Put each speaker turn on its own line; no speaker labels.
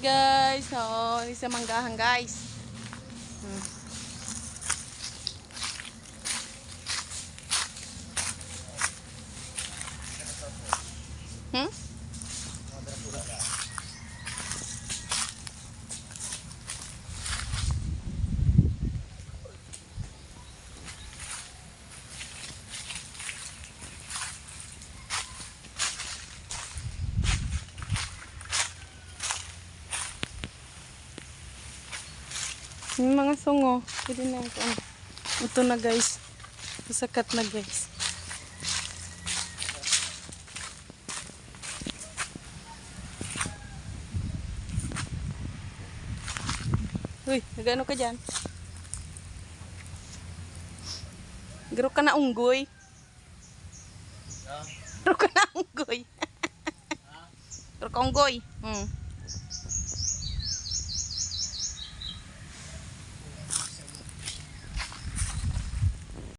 guys. Oh, isa manggahan guys. Hmm. Hmm? Yung mga sungo. Pwede na ito. Ito na guys. Sakat na guys. Uy, nagano ka dyan? Garo ka na unggoy. Garo ka na unggoy. Garo ka unggoy. Hmm.